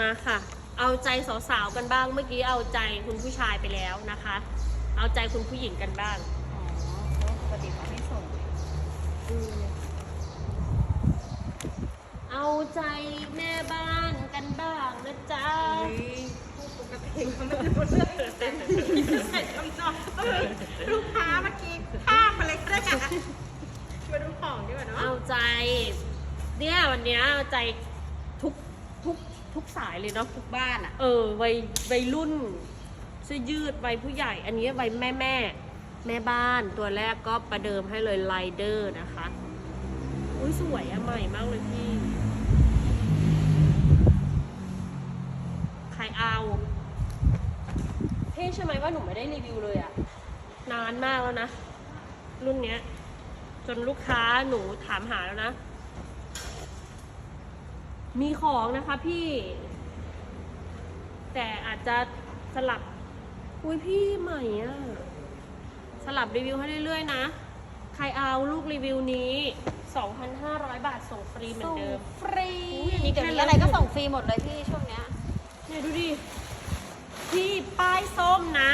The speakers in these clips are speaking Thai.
มาค่ะ เอาใจสาวๆกันบ้าง เมื่อกี้เอาใจคุณผู้ชายไปแล้วนะคะ เอาใจคุณผู้หญิงกันบ้าง อ๋อเพราะว่าปกติเขาไม่ส่งอืมเอาใจแม่บ้านกันบ้างนะจ๊ะพูดปกติเขาไม่ได้พูดเรื่องตื่นเต้นใส่คำนองลูกค้าเมื่อกี้ข้ามมาเลยก็ได้ค่ะมาดูของดีกว่าเนาะเอาใจ เนี่ยวันเนี้ยเอาใจทุกทุ กทุกสายเลยเนาะทุกบ้านอะเออวัยวัยรุ่นเสื้อยืดวัยผู้ใหญ่ อันนี้วัยแม่แม่แม่บ้านตัวแรกก็ประเดิมให้เลยไลเดอร์นะคะ อุ้ยสวยอะใหม่มากเลยพี่ ใครเอาเท่ใช่ไหมว่าหนูไม่ได้รีวิวเลยอะนานมากแล้วนะ รุ่นเนี้ย จนลูกค้าหนูถามหาแล้วนะ มีของนะคะพี่ แต่อาจจะสลับ อุ้ยพี่ใหม่อะสลับรีวิวให้เรื่อยๆนะ ใครเอาลูกรีวิวนี้ 2,500 บาทส่งฟรีเหมือนเดิม ฟรีอุ๊ยอันนี้เดี๋ยวแค่นี้อะไรก็ส่งฟรีหมดเลยพี่ช่วงเนี้ย เนี่ยดูดิ พี่ป้ายส้มนะ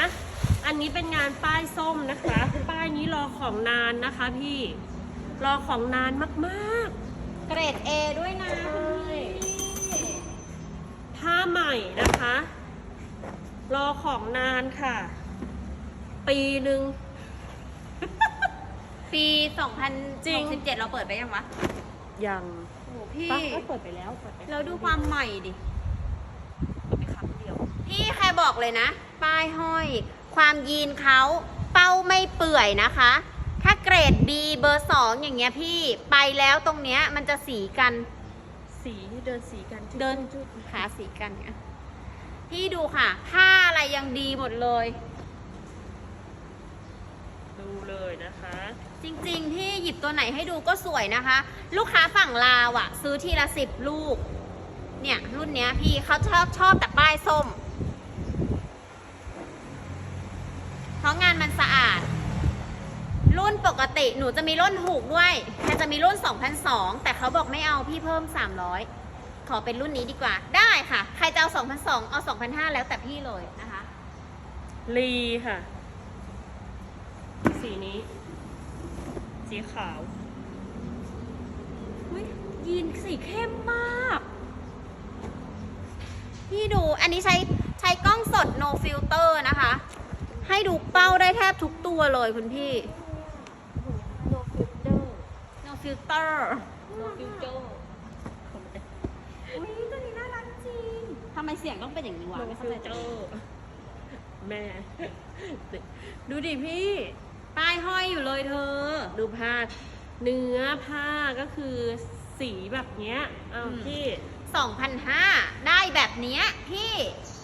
อันนี้เป็นงานป้ายส้มนะคะ ป้ายนี้รอของนานนะคะพี่ รอของนานมากเกรด A ด้วยนะใช่คุณพี่ๆ ผ้าใหม่นะคะ รอของนานค่ะ ปีหนึ่ง ปี จริง 2067 เราเปิดไปยังวะยังโอ้โหพี่ป้าก็เปิดไปแล้วเปิดไปเราดูความใหม่ดิเปิดไปครั้งเดียว พี่ใครบอกเลยนะ ป้ายห้อย ความยีนเขาเป้าไม่เปื่อยนะคะ ถ้าเกรด B เบอร์ 2 อย่างเงี้ยพี่ไปแล้วตรงเนี้ยมันจะสีกัน สีเดินสีกันเดินหาสีกันเนี่ยพี่ดูค่ะ ผ้าอะไรยังดีหมดเลย ดูเลยนะคะ จริงๆพี่หยิบตัวไหนให้ดูก็สวยนะคะ ลูกค้าฝั่งลาวอะซื้อทีละสิบลูก เนี่ย รุ่นเนี้ยพี่เขาชอบชอบแต่ป้ายส้ม เพราะงานมันสะอาด รุ่นปกติหนูจะมีรุ่นถูกด้วยแค่จะมีรุ่น 2,002 แต่เขาบอกไม่เอาพี่เพิ่ม 300 ขอเป็นรุ่นนี้ดีกว่า ได้ค่ะ ใครจะเอา2,002 เอา2,500แล้วแต่พี่เลยนะคะ ลีค่ะ สีนี้ สีขาวอุ๊ยยีนสีเข้มมาก พี่ดูอันนี้ใช้ใช้กล้องสด no filter นะคะ ให้ดูเป้าได้แทบทุกตัวเลยคุณพี่ no filter no filter no filter อุ้ยตัวนี้น่ารักจริงทำไมเสียงต้องเป็นอย่างนี้วะ no ไม่เข้าใจจัง filter แม่ ดูดิพี่ ป้ายห้อยอยู่เลยเธอ ดูผ้า เนื้อผ้าก็คือสีแบบเนี้ยเอาอืม พี่ 2,500 ได้แบบเนี้ยพี่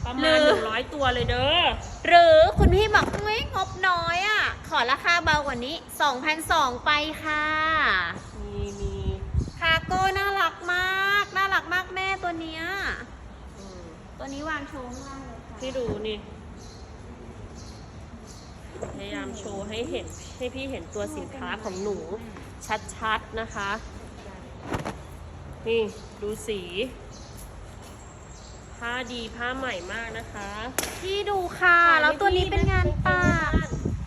ประหมารืณอ หนึ่งร้อยตัวเลยเด้อ หรือคุณพี่บอกเฮ้ยงบน้อยอะ่ะ ขอราคาเบากว่านี้ 2,200 ไปค่ะมีมีคาโก้น่ารักมาก น่ารักมากแม่ตัวเนี้ยอืมตัวนี้วางโชว์ข้างล่างเลยค่ะพี่ดูนี่ พยายามโชว์ให้เห็นให้พี่เห็นตัวสินค้าของหนูชัดๆนะคะ นี่ดูสีผ้าดีผ้าใหม่มากนะคะ พี่ดูค่ะ แล้วตัวนี้เป็นงานปาก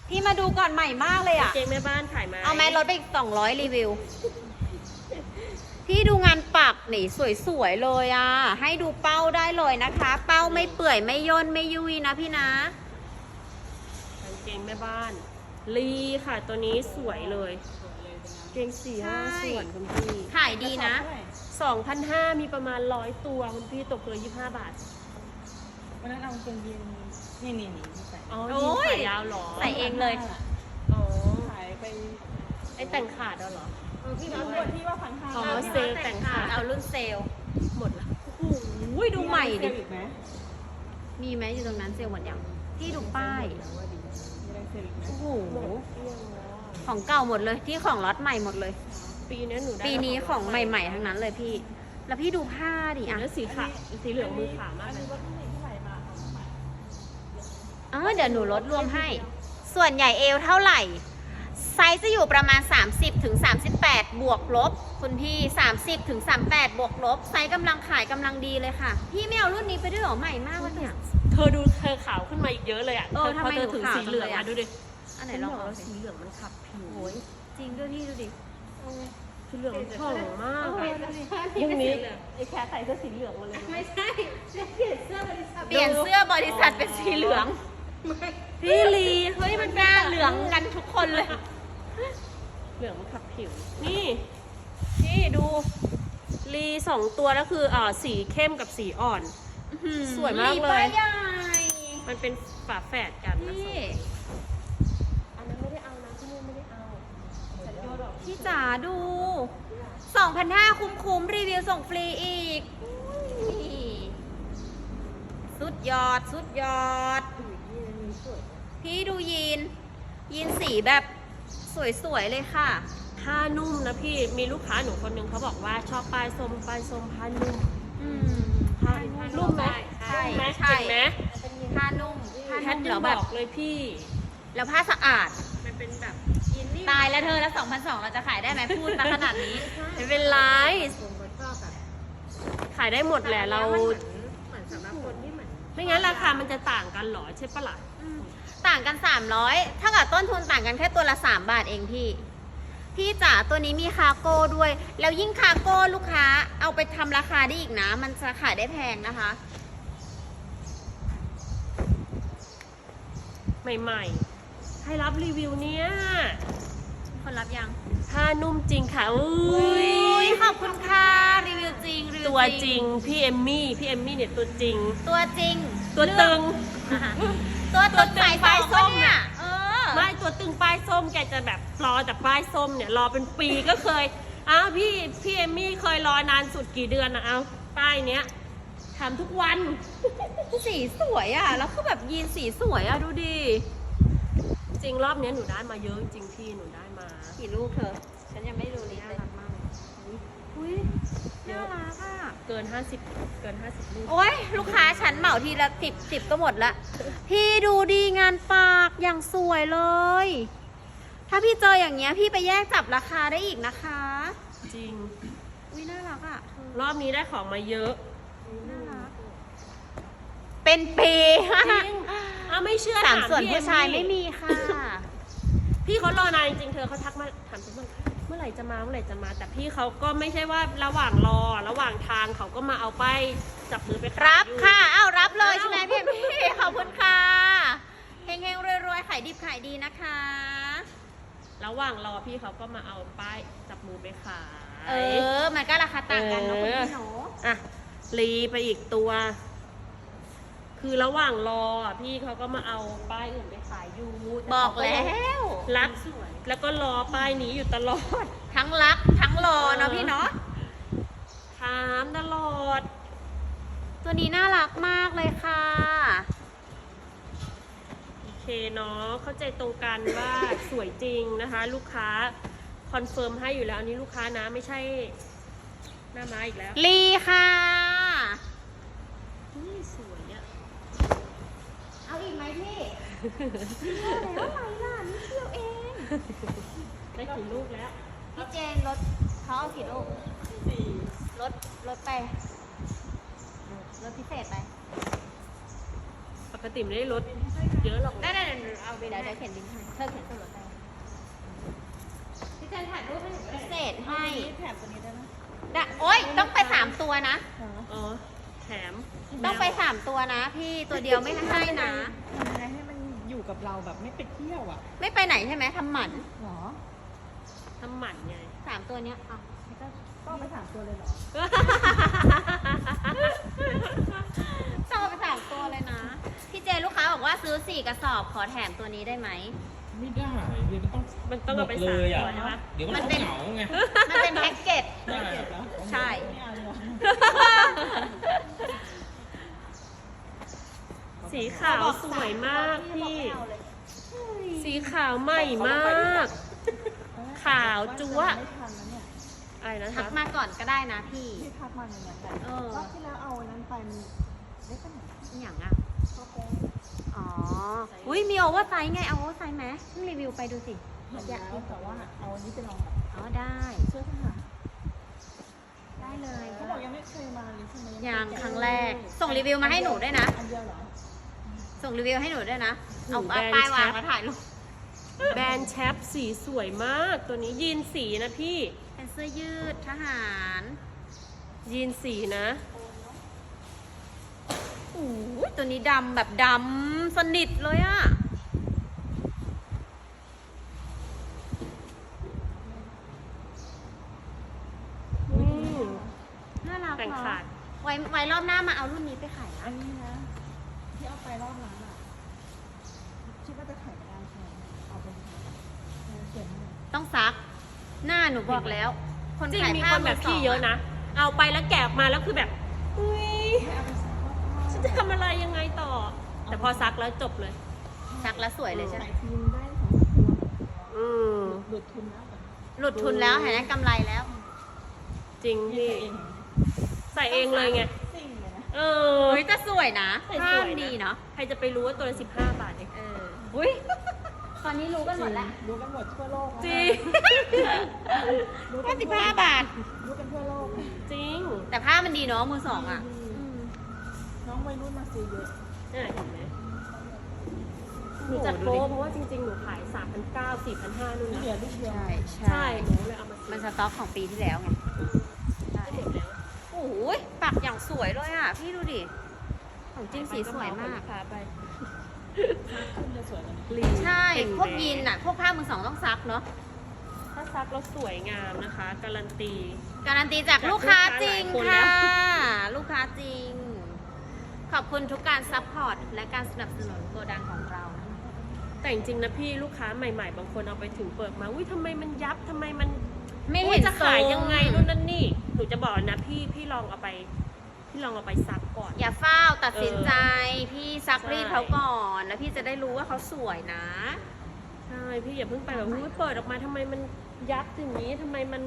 พี่มาดูก่อนใหม่มากเลยอะเจ๊แม่บ้านขายไหมเอาไหมลดไปอีก200รีวิว พี่ดูงานปักนี่สวยๆเลยอะ ให้ดูเป้าได้เลยนะคะ เป้าไม่เปื่อยไม่ย่นไม่ยุยนะพี่นะกางเกงแม่บ้าน ลีค่ะตัวนี้สวยเลย เกงสี่ห้าใช่ส่วนคุณพี่ขายดีนะสองพันห้ามีประมาณร้อยตัวคุณพี่ตกตัวยี่ห้าบาทวันนั้นเอากางเกงยีนนี่นี่นี่ที่ใส่อ๋อโอ้ยีนยขายาวเหรอใส่เองเลยอ๋อขายไปไอแต่งขาดเอาเหรอเออ พี่น้องคนที่ว่าพันห้าอ๋อเซลล์แต่งขาดเอารุ่นเซลล์หมดละโอ้ยดูใหม่ดิอีกไหมมีไหมอยู่ตรงนั้นเซลล์หมดยังพี่ดูป้ายมีอะไรเซลล์อีกไหมโอ้โหหมดเกลี้ยงแล้วอะของเก่าหมดเลยที่ของล็อตใหม่หมดเลย ปีนี้หนูได้ปีนี้ของใหม่ ๆ ทั้งนั้นเลยพี่ แล้วพี่ดูผ้าดิอะอะแล้วสีขาวสีเหลืองมือขาวมากอันเลยนี้รถที่ใส่มาเอามาเออเดี๋ยวหนูลดรวมให้ ส่วนใหญ่เอวเท่าไหร่ ไซส์จะอยู่ประมาณ 30ถึง38 บวกลบ คุณพี่ 30ถึง38 บวกลบ ไซส์กำลังขายกำลังดีเลยค่ะ พี่ไม่เอารุ่นนี้ไปด้วยเหรอใหม่มากเลยเนี่ย เธอดูเธอขาวขึ้นมาอีกเยอะเลยอะเออเธอพอทำไมเธอหนูถึงขาวสีเหลืองจังเลยอะอะดูดิ อันไหนฉันลองบอกเอาว่าสิสีเหลืองมันขับผิวโอ้ยจริงด้วยพี่ดูดิสีเหลืองมันช่องมากเออะอดูดิพรุ่งนี้ไอ้แคร์ใส่เสื้อสีเหลืองมาเลย ไม่ใช่เปลี่ยนเสื้อบริษัทเปลี่ยนเสื้อบริษัทเป็นสีเหลืองพี่ลี เฮ้ยมันหน้าเหลืองกันทุกคนเลย เหลืองมันขับผิว นี่ นี่ดูลีสองตัวแล้วคืออ่าสีเข้มกับสีอ่อน สวยมากเลยป้ายใหญ่มันเป็นฝาแฝดกันนะนี่ อันนั้นไม่ได้เอานะที่นี่ไม่ได้เอาฉันโยนออกพี่จ๋าดู 2,500 คุ้มคุ้มๆรีวิวส่งฟรีอีกอุ้ยสุดยอด สุดยอด พี่ดูยีน ยีนสีแบบ สวยๆเลยค่ะผ้านุ่มนะพี่มีลูกค้าหนูคนหนึงเขาบอกว่าชอบปลายส้มปลายส้มผ้านุ่มอืมผ้านุ่มไหมใช่ไหมใช่เห็นไหมผ้านุ่มผ้าแคนุ่ทมยัแล้งวบแบบอกเลยพี่ แล้วผ้าสะอาดมันเป็นแบบยินนี่ตายแล้วเธอแล้ว2,200เราจะขายได้ไหมพูดมาขนาดนี้ไม่เป็นไรขายได้หมดแหละเราเหมือนสำหรับคนที่เหมือนไม่งั้นราคามันจะต่างกันเหรอใช่ปะล่ะอืม ต่างกัน 300 ถ้ากับต้นทุนต่างกันแค่ตัวละ 3 บาทเองพี่ พี่จ๋าตัวนี้มีคาร์โก้ด้วย แล้วยิ่งคาร์โก้ลูกค้าเอาไปทำราคาได้อีกนะ มันจะขายได้แพงนะคะ ใหม่ๆให้รับรีวิวเนี่ย คนรับยัง ผ้านุ่มจริงค่ะ อุ้ยอุ้ยขอบคุณค่ะรีวิวจริงรีวิตัวจริง พี่เอมมี่ พี่เอมมี่เนี่ยตัวจริง ตัวจริงตัวตึง อะฮะ ตัวตัวตึงตึงสายป้ายส้มเนี่ยน่ะเออไม่ตัวตึงป้ายส้มแกจะแบบรอจากป้ายส้มเนี่ยรอเป็นปีก็เคยอ้าวพี่พี่เอมมี่เคยรอนานสุดกี่เดือนนะเอาป้ายเนี้ยทำทุกวัน สีสวยอะ แล้วคือแบบยีนสีสวยอะ ดูดิ จริงรอบเนี้ยหนูได้มาเยอะจริงพี่หนูได้มา กี่ลูกเธอ ฉันยังไม่ดูลิสต์เลยอุ้ยน่ารักอะ เกิน 50 เกิน 50ลูกโอ้ยลูกค้าฉันเหมาทีละสิบสิบก็หมดละ พี่ดูดีงานปากอย่างสวยเลย ถ้าพี่เจออย่างเงี้ยพี่ไปแยกจับราคาได้อีกนะคะ จริง อุ้ยน่ารักอะเธอรอบนี้ได้ของมาเยอะ น่ารัก เป็นปีจริงอ้าวไม่เชื่อสามถส่วนพี่ผู้ชายเอไม่มีค่ะ พี่เขารอนานจริงๆเธอเขาทักมาถามฉันว่าเมื่อไหร่จะมาเมื่อไหร่จะมา แต่พี่เขาก็ไม่ใช่ว่าระหว่างรอ ระหว่างทางเขาก็มาเอาป้ายจับมือไปขายรับอยู่ ค่ะอ้าวรับเลยอ้าวใช่ไหมพี่พี่ขอบคุณค่ะเฮงๆรวยๆขายดิบขายดีนะคะ ระหว่างรอพี่เขาก็มาเอาป้ายจับมือไปขาย เออ มันก็ราคาต่างกันเนาะเอคุณอพี่หนูอะรีไปอีกตัว คือระหว่างรออะพี่เขาก็มาเอาป้ายอื่นไปขายอยู่ต่บอกเขาแล้ยังวรัก แล้วก็รอป้ายนี้อยู่ตลอด ทั้งรักทั้งรอเนาะพี่เนาะถามตลอด ตัวนี้น่ารักมากเลยค่ะโอเคเนาะเข้าใจตรงกันว่าสวยจริงนะคะ ลูกค้าคอนเฟิร์มให้อยู่แล้วอันนี้ลูกค้านะไม่ใช่หน้าม้าอีกแล้วลีค่ะนี่สวยอะเอาอีกไหมพี่ แล้วไหนล่ะนิดเดียวเอง ได้กี่ลูกแล้วพี่เจนรถเขาเอากี่ลูกสี่รถรถไปรถพิเศษไป ปกติไม่ได้ลดเยอะหรอกได้ได้เดี๋ยวเอาไปเดี๋ยวเดี๋ยวเขียนบินให้เธอเขียนตัวรถไปพี่เจนถ่ายรูปให้หนูพิเศษให้แถมตัวนี้ได้ไหมได้โอ๊ยต้องไปสามตัวนะ อ๋อแถม ต้องไปสามตัวนะ พี่ตัวเดียวไม่ให้นะ กับเราแบบไม่ไปเที่ยวอะไม่ไปไหนใช่ไหมทำหมันหรอทำหมันไง สามตัวเนี้ยอะไม่ก็ต้องไปถามตัวเลยเหรอต้องเอาไปสามตัวเลยนะ พี่เจลูกค้าบอกว่าซื้อสี่กระสอบขอแถมตัวนี้ได้ไหม ไม่ได้เดี๋ยวมันต้องมันต้องเอาไปหมดสามเลยตัอะวใช่ปะ เดี๋ยวมันมันต้องเป็น เหงาไงมันเป็นแพ็กเกจ ได้ใช่ ไม่เอาเลยเหรอ สีขาวสวยมากพี่ สีขาวใหม่มาก ขาวจั๊วะไม่ทันแล้วเนี่ยอะไรนะทัคะกมาก่อนก็ได้นะพี่ที่ทักมาเนี่ยแต่เออรอบที่แล้วเอาอันนั้นไปมันได้ขนาดอหย่างอะก็คงอ๋อ อุ้ยมีโอเวอร์ไซส์ไง เอาโอเวอร์ไซส์ไหมเพิ่งรีวิวไปดูสิ เห็นแล้วแต่ว่าเอาอันนี้ไปลองกับอ๋อได้เสื้อทหารเลย เขาบอกยังไม่เคยมาเลยใช่ไหมยังครั้งแรก ส่งรีวิวมาให้หนูด้วยนะ อันเดียวเหรอ ส่งรีวิวให้หนูด้วยนะ เอาหนูเอาแบรนด์ป้ายวางแชปแล้วถ่ายรูปแบรนด์แชปสีสวยมาก ตัวนี้ยีนสีนะพี่ เป็นเสื้อยืดทหารยีนสีนะโอ้ยตัวนี้ดำแบบดำสนิทเลยอะอืมน่ารักแต่งเนาะขาด ไว้ไว้รอบหน้ามาเอารุ่นนี้ไปขายอันะนนี้นะ ที่เอาไปรอบนั้นอะคิดว่าจะขายไม่ได้ใช่ไหมเอาไปขายเออเขียนให้หน่อยต้องซัก หน้าหนูบอกแล้ว คนจริงขายมีผ้าคนแบบพี่เยอะนะ เอาไปแล้วแกะออกมาแล้วคือแบบอุ้ยไม่เอาไปซักรอบฉันจะทำอะไรยังไงต่อ แต่พอซักแล้วจบเลย ซักแล้วสวยเลยใช่ไหมขายทีมได้สองสามตัวอืมหลุดทุนแล้วแบบหลุดทุนแล้วเห็นไหมกำไรแล้ว จริงนี่พี่เองใส่เองเลยไงซิ่ง เลยนะเออ เฮ้ยแต่สวยนะแต่ผ้าสวยมันนะดีเนาะใครจะไปรู้ว่าตัวละสิบห้าบาทเองเอออุ้ยตอนนี้รู้กันหมดแล้วรู้กันหมดทั่วโลกแล้วจริงรู้ห้ากันสิบทั่วห้าบาท รู้กันทั่วโลกจริงแต่ผ้ามันดีเนาะมือสองอะดีอืมน้องวัยรุ่นมาซื้อเยอะนี่เห็นไหมหนูจัดโปรเพราะว่าจริงๆ หนูขาย3 9 0 0 4 5 0 0นู่นนี่เหลืนะอลูกเดียวใช่ใช่ หนูเลยเอามาซื้มัอนสต็อกของปีที่แล้วไงใช่หมดแล้วโอ้ย ปักอย่างสวยเลยอะ พี่ดูดิ ของจริงสีสวยมากพาไปขึ้นจะสวยกว่านี้ลีใช่เก่งพวกยีนอะ พวกผ้ามือสองต้องซักเนาะ ถ้าซักแล้วสวยงามนะคะ การันตี การันตีจากจากลูกค้าลูกค้าจริงหลายคนแล้ค่ะวลูกค้าจริง ขอบคุณทุกการซัพพอร์ตและการสนับสนุนโกดังของเรานะแต่จริงๆนะพี่ลูกค้าใหม่ ๆ บางคนเอาไปถึงเปิดมาอุ้ยทำไมมันยับทำไมมันไม่อุ๊เห็ยนจะขายยังไงทรนู่นนั่นนี่ หนูจะบอกนะพี่พี่ลองเอาไป พี่ลองเอาไปซักก่อน อย่าเฝ้าวตัดสินใจพี่ซักใช่รีดเขาก่อนแล้วพี่จะได้รู้ว่าเขาสวยนะ ใช่พี่อย่าเพิ่งไปแบบอุ้ยเปิดออกมาทำไมมันยับอย่างนี้ทำไมมัน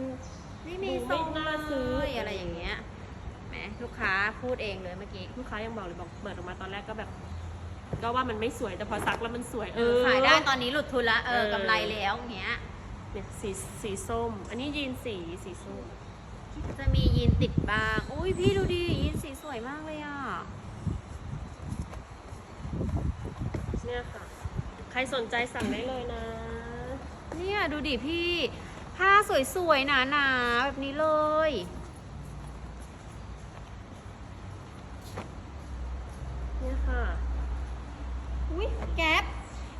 ไม่มีดูทไม่รงน่าซื้อเลยอะไรอย่างเงี้ยแหมลูกค้าพูดเองเลยเมื่อกี้ลูกค้ายังบอกเลยบอกเปิดออกมาตอนแรกก็แบบ ก็ว่ามันไม่สวยแต่พอซักแล้วมันสวยเออขายได้ตอนนี้หลุดทุนละเออเออกำไรแล้วอย่างเงี้ยเนี่ยสีสีส้ม อันนี้ยีนสีสีส้ม จะมียีนติดบ้างอุ้ยพี่ดูดิยีนสีสวยมากเลยอะเนี่ยค่ะ ใครสนใจสั่งได้เลยนะ เนี่ยดูดิพี่ ผ้าสวยๆหนาๆแบบนี้เลยเนี่ยค่ะอุ้ยแก๊ป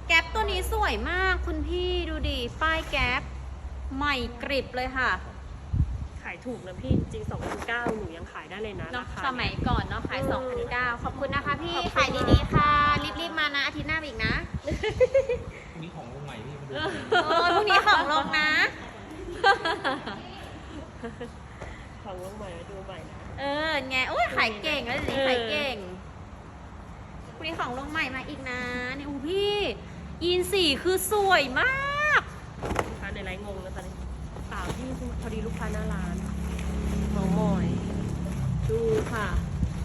แก๊ปตัวนี้สวยมากคุณพี่ดูดิป้ายแก๊ปใหม่กริบเลยค่ะายถูกนะพี่จริงๆ2,900หนูยังขายได้เลยนะเนาะราคาสมัยก่อนเนาะขายเออ2,900ขอบคุณนะคะพี่ขอบคุณขายดีๆค่ะ รีบๆมานะอาทิตย์หน้าอีกนะพรุ่งนี้ของลงใหม่พี่มาดูโอ้ยพรุ่งนี้ของลงนะ ของลงใหม่มาดูใหม่นะเออไงโอ้ยขายเก่งแล้วเดี๋ยวนี้เออขายเก่งพรุ่งนี้ของลงใหม่มาอีกนะนี่อู้พี่ยีนสีคือสวยมากลูกค้าในไลน์งงนะตอนนี้เปล่า พี่พอดีลูกค้าหน้าร้านเมามอย ดูค่ะ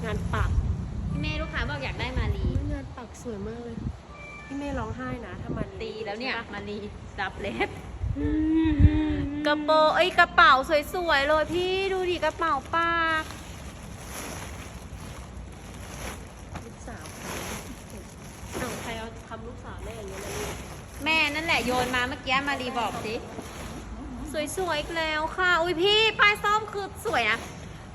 งานปัก พี่เมย์ลูกค้าบอกอยากได้มาลีงานปักสวยมากเลย พี่เมย์ร้องไห้นะถ้ามันตีแล้วเนี่ยใช่ปะมาลีดับเล็บกระโปรงเอ้ยกระเป๋าสวยๆเลยพี่ดูดิกระเป๋าปากลูกสาวเอาใครเอาทำลูกสาวแม่อย่างเงี้ยนะนี่แม่นั่นแหละโยนมาเมื่อกี้มารีบอกสิ สวยๆอีกแล้วค่ะ อุ้ยพี่ป้ายส้มคือสวยนะ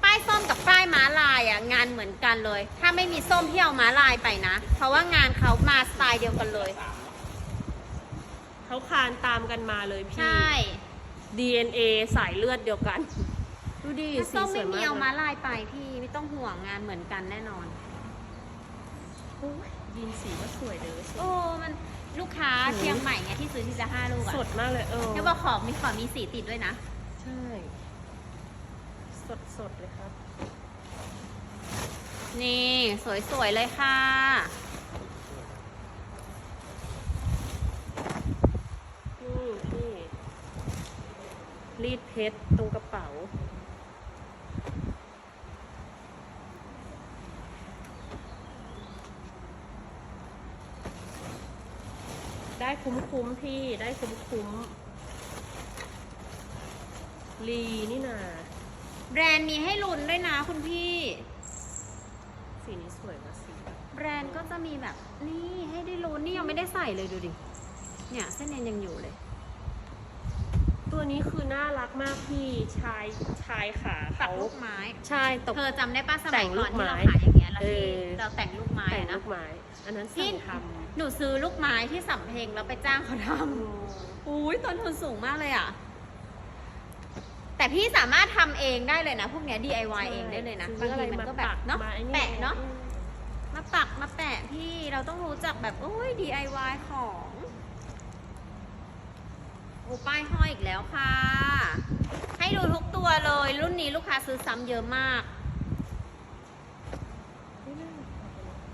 ป้ายส้มกับป้ายม้าลายอะงานเหมือนกันเลย ถ้าไม่มีส้มพี่เอาม้าลายไปนะ เพราะว่างานเขามาสไตล์เดียวกันเลย เขาคานตามกันมาเลยพี่ ใช่ DNA สายเลือดเดียวกัน ดูดิถ้าสีส้มสไม่วยมีมากเอาเลม้ายลายไปพี่ไม่ต้องห่วงงานเหมือนกันแน่นอนโอ้ยยีนสีก็สวยเลย โอ้มัน ลูกค้าเชียงใหม่ไงที่ซื้อทีละห้าลูกอะสดมากเลยเออเขาบอกขอมีขอมีสีติดด้วยนะ ใช่ สดสดๆเลยครับ นี่สวยๆเลยค่ะ นี่พี่รีดเพชรตรงกระเป๋า ได้คุ้มๆพี่ได้คุ้มๆลีนี่นาแบรนด์มีให้ลุ้นด้วยนะคุณพี่ สีนี้สวยมากสีแบรนด์ก็จะมีแบบนี่ให้ได้ลุ้นนี่ยังไม่ได้ใส่เลยดูดิ เนี่ยเส้นเอ็นยังอยู่เลย ตัวนี้คือน่ารักมากพี่ชายชายขาปักเขาลูกไม้ ใช่ตก เธอจำได้ป้าสแต่มัยงลูก่อนกที่เราไม้ขายอย่าง เงี้ยแล้วที่เออเราแต่งลูกไม้แต่งอะลูนะ กไม้ อันนั้นพี่สั่งทหนูซื้อลูกไม้ที่สำเพ็งแล้วไปจ้างเขาทำำอุ้ยต้นทุนสูงมากเลยอะ แต่พี่สามารถทำเองได้เลยนะ พวกเนี้ย DIY เองได้เลยนะซื้บางอทีอะไรมันมาก็แบบปักเนาะมาไอ้แปะเนาะอืมมาปักมาแปะพี่เราต้องรู้จักแบบโอ้ย DIY ของโอ้ป้ายห้อยอีกแล้วค่ะ ให้ดูทุกตัวเลย รุ่นนี้ลูกค้าซื้อซ้ำเยอะมาก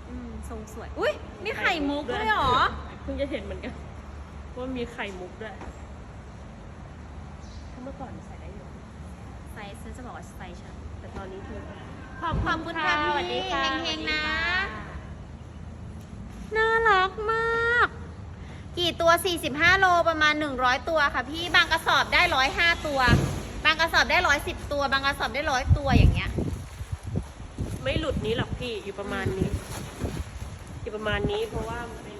อืม ทรงสวย อุ้ยมีไข่มุกด้วยเหรอ เพิ่งจะเห็นเหมือนกัน ว่ามีไข่มุกด้วยถ้าเมื่อก่อนใส่ได้อยู่ไซส์ฉันจะบอกว่าไซส์ฉันแต่ตอนนี้คือขอบคุณค่ะสวัสดีพี่ค่ะเฮงๆนะสวัสดีค่น่ารักมาก กี่ตัว 45 โลประมาณ 100 ตัวค่ะพี่ บางกระสอบได้ 105 ตัว บางกระสอบได้ 110 ตัว บางกระสอบได้ 100 ตัวอย่างเงี้ย ไม่หลุดนี้หรอกพี่ อยู่ประมาณนี้ อยู่ประมาณนี้เพราะว่ามันเป็น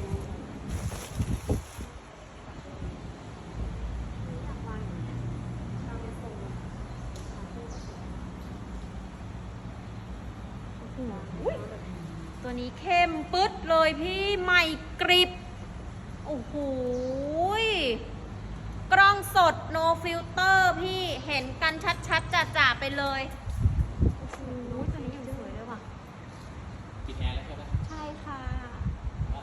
ตัวนี้เข้มปึ๊ดเลยพี่ใหม่กริบ โอ้โหยกล้องสด no filter พี่เห็นกันชัดๆจ่าๆไปเลย โอ้โหตัวนี้ยังสวยเลยว่ะ ปิดแอร์แล้วใช่ไหม ใช่ค่ะ ว่า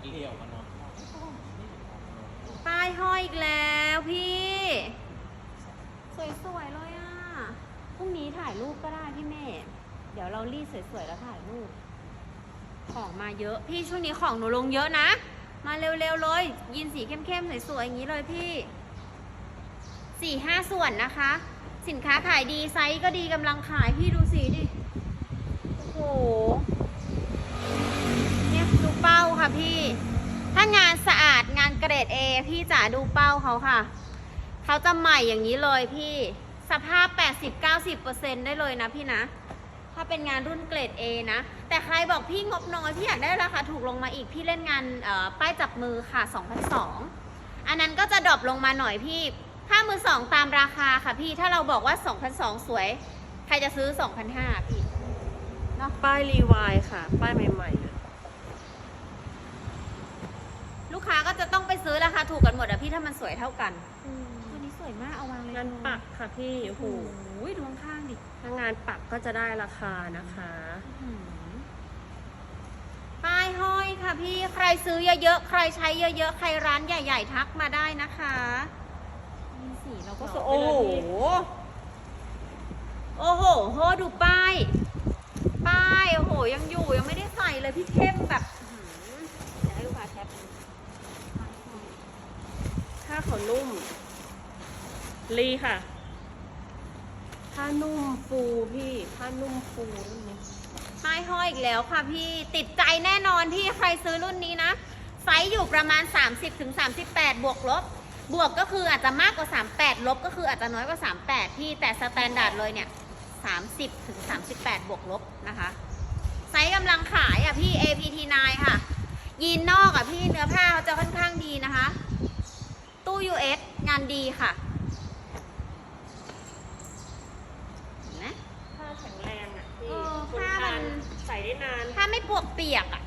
เลี้ยวมานอนข้างนอก ป้าย ห้อยอีกแล้วพี่ สวยๆเลยอะ พรุ่งนี้ถ่ายรูปก็ได้พี่เมย์เดี๋ยวเรารีดสวยๆแล้วถ่ายรูป ของมาเยอะ พี่ช่วงนี้ของหนูลงเยอะนะ มาเร็วๆเลย ยินสีเข้มๆสวยๆอย่างนี้เลยพี่สี่ห้าส่วนนะคะ สินค้าขายดีไซส์ก็ดีกำลังขายพี่ดูสีดิ โอ้โห เนี่ยดูเป้าค่ะพี่ ถ้างานสะอาดงานเกรด A พี่จ๋าดูเป้าเขาค่ะ เขาจะใหม่อย่างนี้เลยพี่ สภาพ 80-90%ได้เลยนะพี่นะ ถ้าเป็นงานรุ่นเกรด A นะ แต่ใครบอกพี่งบน้อยพี่อยากได้ราคาถูกลงมาอีก พี่เล่นงานป้ายจับมือค่ะ2,200อันนั้นก็จะดรอปลงมาหน่อยพี่ถ้ามือสองตามราคาค่ะพี่ ถ้าเราบอกว่า2,200สวย ใครจะซื้อ2,500พี่ป้ายรีวายค่ะ ป้ายใหม่ๆเลย ลูก ค้าก็จะต้องไปซื้อราคาถูกกันหมดอะพี่ถ้ามันสวยเท่ากันตัวนี้สวยมากเอาวางเลยงานปักค่ะพี่โอ้โอ้โหโหดูข้างๆดิถ้างานปักก็จะได้ราคานะคะอื้อหือป้ายห้อยค่ะพี่ใครซื้อเยอะๆใครใช้เยอะๆใครร้านใหญ่ๆทักมาได้นะคะมีสีเราก็สวยโอ้โหโอ้โหโหดูป้าย ป้ายโอ้โหยังอยู่ยังไม่ได้ใส่เลยพี่เข้มแบบอื้อหือเดี๋ยวให้ลูกค้าแคปป้ายห้อย นุ่ม รีค่ะถ้านุ่มฟูพี่ถ้านุ่มฟูรุ่นนี้ป้ายห้อยอีกแล้วค่ะพี่ ติดใจแน่นอนพี่ใครซื้อรุ่นนี้นะ ไซส์อยู่ประมาณ 30ถึง38 บวกลบ บวกก็คืออาจจะมากกว่า 38 ลบก็คืออาจจะน้อยกว่า 38 พี่แต่สแตนดาร์ดเลยเนี่ย 30ถึง38 บวกลบนะคะ ไซส์กำลังขายอะพี่ APT9 ค่ะยีนนอกอะพี่เนื้อผ้าเขาจะค่อนข้างดีนะคะ ตู้ US งานดีค่ะเห็นไหมผ้าแข็งแรงอะพี่เออทนผ้ามันทใส่ได้นานถ้าไม่ปวกเปียกอะ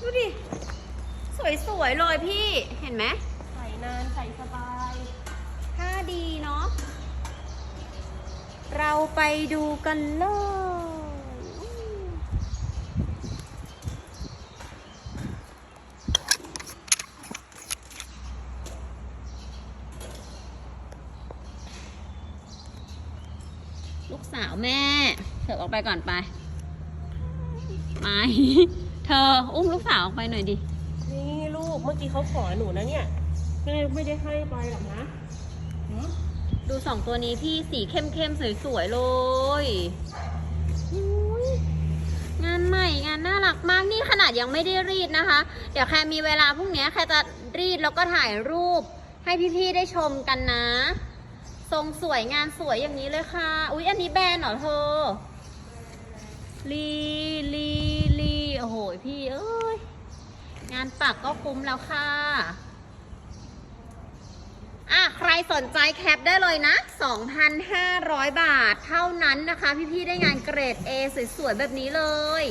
ดูดิ สวยๆเลยพี่เห็นไหม ใส่นานใส่สบายผ้าดีเนาะ เราไปดูกันเลยลูกสาวแม่ เธอออ กไปก่อนไป ไม่เธออุ้มลูกสาวออกไปหน่อยดิ นี่ลูกเมื่อกี้เขาขอหนูนะเนี่ยแม่ไม่ได้ให้ไปหรอกนะดูสองตัวนี้พี่สีเข้มๆสวยๆเลยอุ๊ยงานใหม่งานน่ารักมากนี่ขนาดยังไม่ได้รีดนะคะ เดี๋ยวแค่มีเวลาพรุ่งนี้แค่จะรีดแล้วก็ถ่ายรูป ให้พี่ๆได้ชมกันนะ ทรงสวยงานสวยอย่างนี้เลยค่ะ อุ๊ย อันนี้แบรนด์เหรอเธอ ลีลีลีโอ้โหพี่เอ้ย งานปักก็คุ้มแล้วค่ะ อะ ใครสนใจแคปได้เลยนะ 2,500 บาทเท่านั้นนะคะ พี่ๆได้งานเกรด A สวยๆ แบบนี้เลย